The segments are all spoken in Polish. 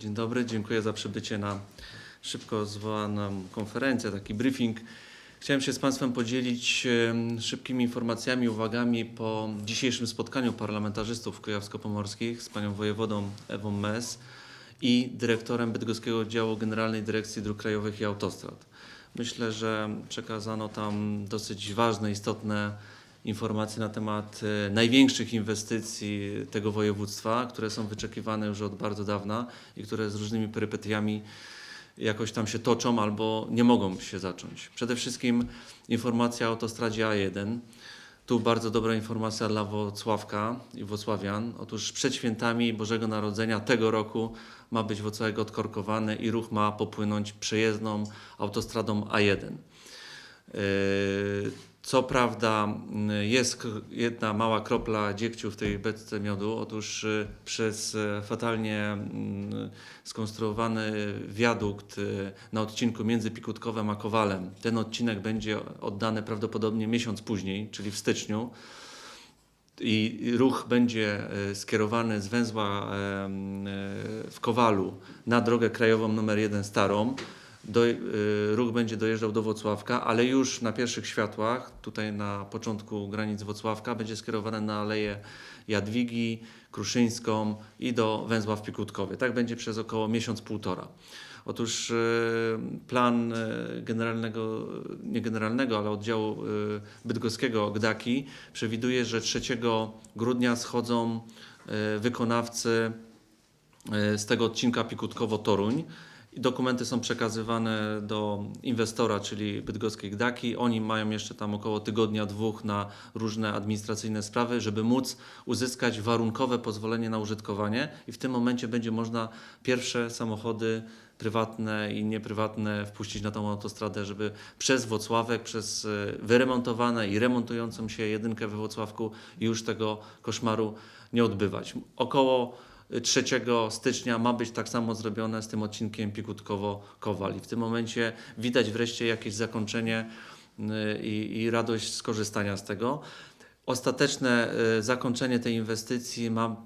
Dzień dobry, dziękuję za przybycie na szybko zwołaną konferencję, taki briefing. Chciałem się z Państwem podzielić szybkimi informacjami, uwagami po dzisiejszym spotkaniu parlamentarzystów kujawsko-pomorskich z panią wojewodą Ewą Mes i dyrektorem Bydgoskiego Oddziału Generalnej Dyrekcji Dróg Krajowych i Autostrad. Myślę, że przekazano tam dosyć ważne, istotne informacje na temat e, największych inwestycji tego województwa, które są wyczekiwane już od bardzo dawna i które z różnymi perypetiami jakoś tam się toczą albo nie mogą się zacząć. Przede wszystkim informacja o autostradzie A1. Tu bardzo dobra informacja dla Włocławka i Włocławian. Otóż przed świętami Bożego Narodzenia tego roku ma być Włocławek odkorkowany i ruch ma popłynąć przejezdną autostradą A1. Yy, Co prawda yy, jest jedna mała kropla dziegciu w tej beczce miodu. Otóż yy, przez yy, fatalnie yy, skonstruowany wiadukt yy, na odcinku między Pikutkowem a Kowalem. Ten odcinek będzie oddany prawdopodobnie miesiąc później, czyli w styczniu. I ruch będzie skierowany z węzła w Kowalu na drogę krajową numer 1 starą. Do, e, ruch będzie dojeżdżał do Wocławka, ale już na pierwszych światłach, tutaj na początku granic Wocławka, będzie skierowany na Aleję Jadwigi, Kruszyńską i do węzła w Pikutkowie. Tak będzie przez około miesiąc, półtora. Otóż e, plan e, generalnego, nie generalnego, ale oddziału bydgoskiego GDAKI przewiduje, że 3 grudnia schodzą wykonawcy z tego odcinka Pikutkowo-Toruń. Dokumenty są przekazywane do inwestora, czyli bydgoskiej GDAKI. Oni mają jeszcze tam około tygodnia, dwóch na różne administracyjne sprawy, żeby móc uzyskać warunkowe pozwolenie na użytkowanie i w tym momencie będzie można pierwsze samochody prywatne i nieprywatne wpuścić na tą autostradę, żeby przez Wocławek, przez e, wyremontowane i remontującą się jedynkę we Włocławku już tego koszmaru nie odbywać. Około 3 stycznia ma być tak samo zrobione z tym odcinkiem Pikutkowo-Kowal. I w tym momencie widać wreszcie jakieś zakończenie y, i, i radość z korzystania z tego. Ostateczne y, zakończenie tej inwestycji ma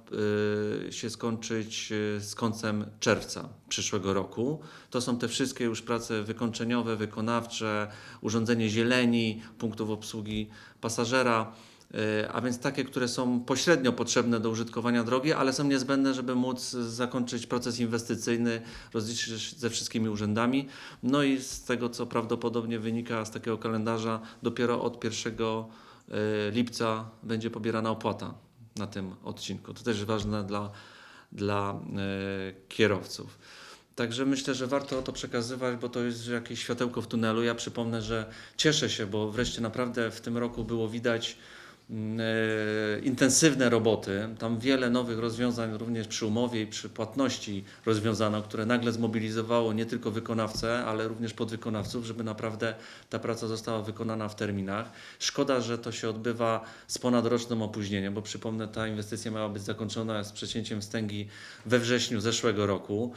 y, się skończyć z końcem czerwca przyszłego roku. To są te wszystkie już prace wykończeniowe, wykonawcze, urządzenie zieleni, punktów obsługi pasażera. Y, a więc takie, które są pośrednio potrzebne do użytkowania drogi, ale są niezbędne, żeby móc zakończyć proces inwestycyjny, rozliczyć się ze wszystkimi urzędami. No i z tego, co prawdopodobnie wynika z takiego kalendarza, dopiero od 1 y, lipca będzie pobierana opłata na tym odcinku. To też ważne dla, dla y, kierowców. Także myślę, że warto to przekazywać, bo to jest jakieś światełko w tunelu. Ja przypomnę, że cieszę się, bo wreszcie naprawdę w tym roku było widać e, intensywne roboty. Tam wiele nowych rozwiązań również przy umowie i przy płatności rozwiązano, które nagle zmobilizowało nie tylko wykonawcę, ale również podwykonawców, żeby naprawdę ta praca została wykonana w terminach. Szkoda, że to się odbywa z ponadrocznym opóźnieniem, bo przypomnę, ta inwestycja miała być zakończona z przecięciem wstęgi we wrześniu zeszłego roku.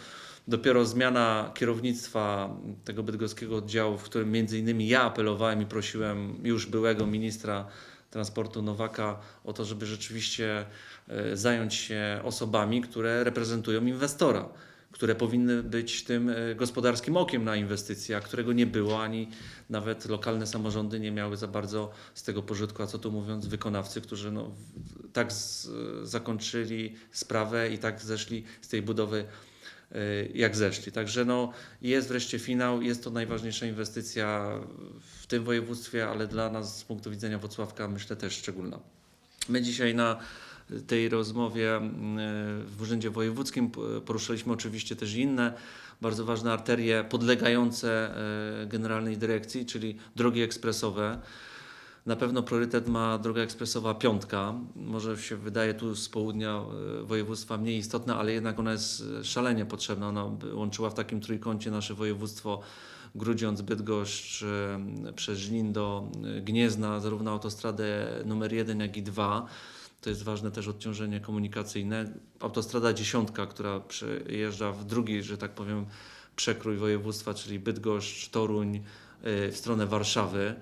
Dopiero zmiana kierownictwa tego bydgoskiego oddziału, w którym między innymi ja apelowałem i prosiłem już byłego ministra transportu Nowaka o to, żeby rzeczywiście e, zająć się osobami, które reprezentują inwestora, które powinny być tym e, gospodarskim okiem na inwestycje, a którego nie było, ani nawet lokalne samorządy nie miały za bardzo z tego pożytku, a co tu mówiąc wykonawcy, którzy no, tak zakończyli sprawę i tak zeszli z tej budowy jak zeszli. Także no, jest wreszcie finał, jest to najważniejsza inwestycja w tym województwie, ale dla nas z punktu widzenia Wocławka myślę też szczególna. My dzisiaj na tej rozmowie y, w Urzędzie Wojewódzkim poruszyliśmy oczywiście też inne bardzo ważne arterie podlegające y, Generalnej Dyrekcji, czyli drogi ekspresowe. Na pewno priorytet ma droga ekspresowa piątka. Może się wydaje tu z południa e, województwa mniej istotna, ale jednak ona jest e, szalenie potrzebna. Ona łączyła w takim trójkącie nasze województwo Grudziądz, Bydgoszcz, e, przez Żnin do Gniezna, zarówno autostradę numer 1, jak i 2. To jest ważne też odciążenie komunikacyjne. Autostrada dziesiątka, która przejeżdża w drugi, że tak powiem, przekrój województwa, czyli Bydgoszcz, Toruń, w stronę Warszawy.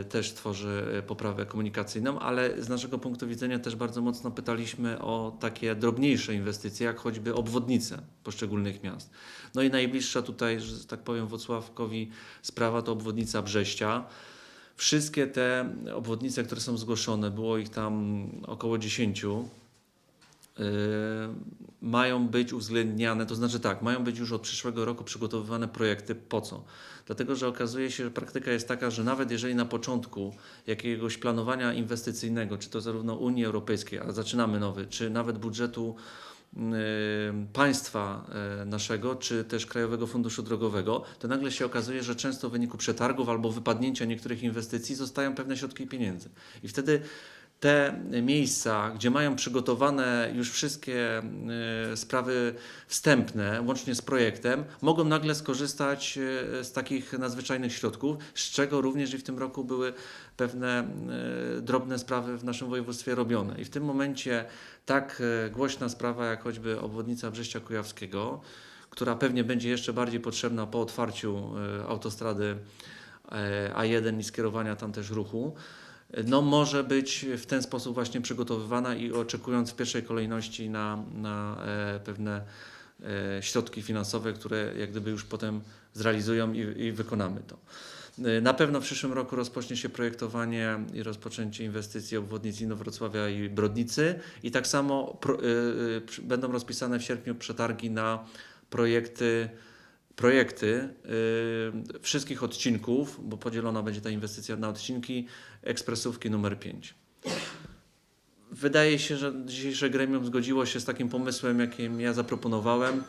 Y, też tworzy poprawę komunikacyjną, ale z naszego punktu widzenia też bardzo mocno pytaliśmy o takie drobniejsze inwestycje, jak choćby obwodnice poszczególnych miast. No i najbliższa tutaj, że tak powiem, Włocławkowi sprawa to obwodnica Brześcia. Wszystkie te obwodnice, które są zgłoszone, było ich tam około 10, yy, mają być uwzględniane, to znaczy tak, mają być już od przyszłego roku przygotowywane projekty. Po co? Dlatego, że okazuje się, że praktyka jest taka, że nawet jeżeli na początku jakiegoś planowania inwestycyjnego, czy to zarówno Unii Europejskiej, a zaczynamy nowy, czy nawet budżetu yy, państwa yy, naszego, czy też Krajowego Funduszu Drogowego, to nagle się okazuje, że często w wyniku przetargów albo wypadnięcia niektórych inwestycji zostają pewne środki pieniędzy. I wtedy te miejsca, gdzie mają przygotowane już wszystkie y, sprawy wstępne, łącznie z projektem, mogą nagle skorzystać y, z takich nadzwyczajnych środków, z czego również i w tym roku były pewne y, drobne sprawy w naszym województwie robione. I w tym momencie tak głośna sprawa, jak choćby obwodnica Brześcia Kujawskiego, która pewnie będzie jeszcze bardziej potrzebna po otwarciu autostrady e, A1 i skierowania tam też ruchu, no może być w ten sposób właśnie przygotowywana i oczekując w pierwszej kolejności na, na e, pewne e, środki finansowe, które jak gdyby już potem zrealizują i, i wykonamy to. E, Na pewno w przyszłym roku rozpocznie się projektowanie i rozpoczęcie inwestycji obwodnic Inowrocławia i Brodnicy i tak samo pro, e, przy- będą rozpisane w sierpniu przetargi na projekty projekty y, wszystkich odcinków, bo podzielona będzie ta inwestycja na odcinki ekspresówki numer 5. Wydaje się, że dzisiejsze gremium zgodziło się z takim pomysłem, jakim ja zaproponowałem,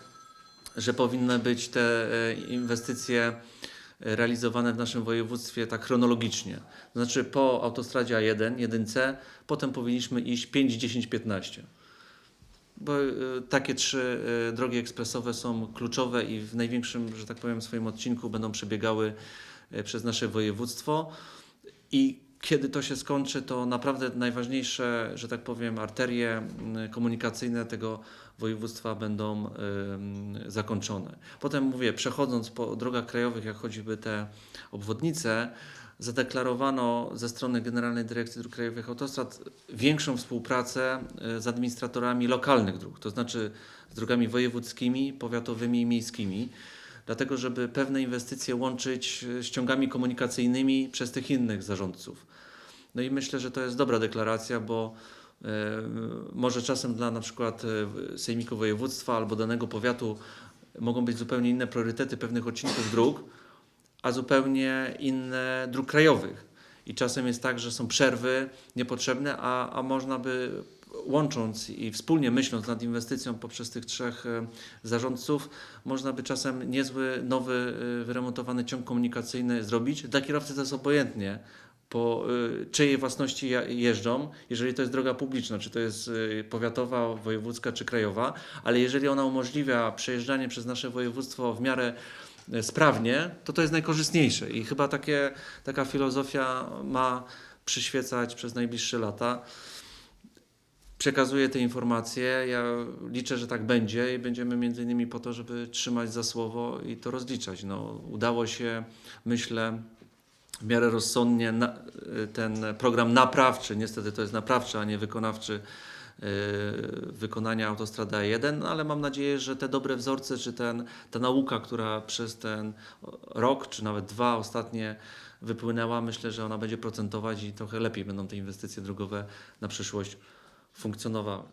że powinny być te e, inwestycje e, realizowane w naszym województwie tak chronologicznie. To znaczy po autostradzie A1, jedynce, potem powinniśmy iść 5, 10, 15 bo y, takie trzy y, drogi ekspresowe są kluczowe i w największym, że tak powiem, swoim odcinku będą przebiegały y, przez nasze województwo. I kiedy to się skończy, to naprawdę najważniejsze, że tak powiem, arterie komunikacyjne tego województwa będą y, zakończone. Potem mówię, przechodząc po drogach krajowych, jak choćby te obwodnice, zadeklarowano ze strony Generalnej Dyrekcji Dróg Krajowych Autostrad większą współpracę y, z administratorami lokalnych dróg, to znaczy z drogami wojewódzkimi, powiatowymi i miejskimi, dlatego żeby pewne inwestycje łączyć y, z ciągami komunikacyjnymi przez tych innych zarządców. No i myślę, że to jest dobra deklaracja, bo e, może czasem dla na przykład e, sejmiku województwa albo danego powiatu mogą być zupełnie inne priorytety pewnych odcinków dróg, a zupełnie inne dróg krajowych. I czasem jest tak, że są przerwy niepotrzebne, a, a można by łącząc i wspólnie myśląc nad inwestycją poprzez tych trzech e, zarządców, można by czasem niezły, nowy, e, wyremontowany ciąg komunikacyjny zrobić. Dla kierowcy to jest obojętnie, po y, czyjej własności jeżdżą, jeżeli to jest droga publiczna, czy to jest powiatowa, wojewódzka czy krajowa, ale jeżeli ona umożliwia przejeżdżanie przez nasze województwo w miarę sprawnie, to to jest najkorzystniejsze i chyba takie, taka filozofia ma przyświecać przez najbliższe lata. Przekazuję te informacje. Ja liczę, że tak będzie i będziemy między innymi po to, żeby trzymać za słowo i to rozliczać. No, udało się, myślę, w miarę rozsądnie na, ten program naprawczy, niestety to jest naprawczy, a nie wykonawczy, wykonania autostrada 1, no ale mam nadzieję, że te dobre wzorce, czy ten, ta nauka, która przez ten rok, czy nawet dwa ostatnie wypłynęła, myślę, że ona będzie procentować i trochę lepiej będą te inwestycje drogowe na przyszłość funkcjonowały.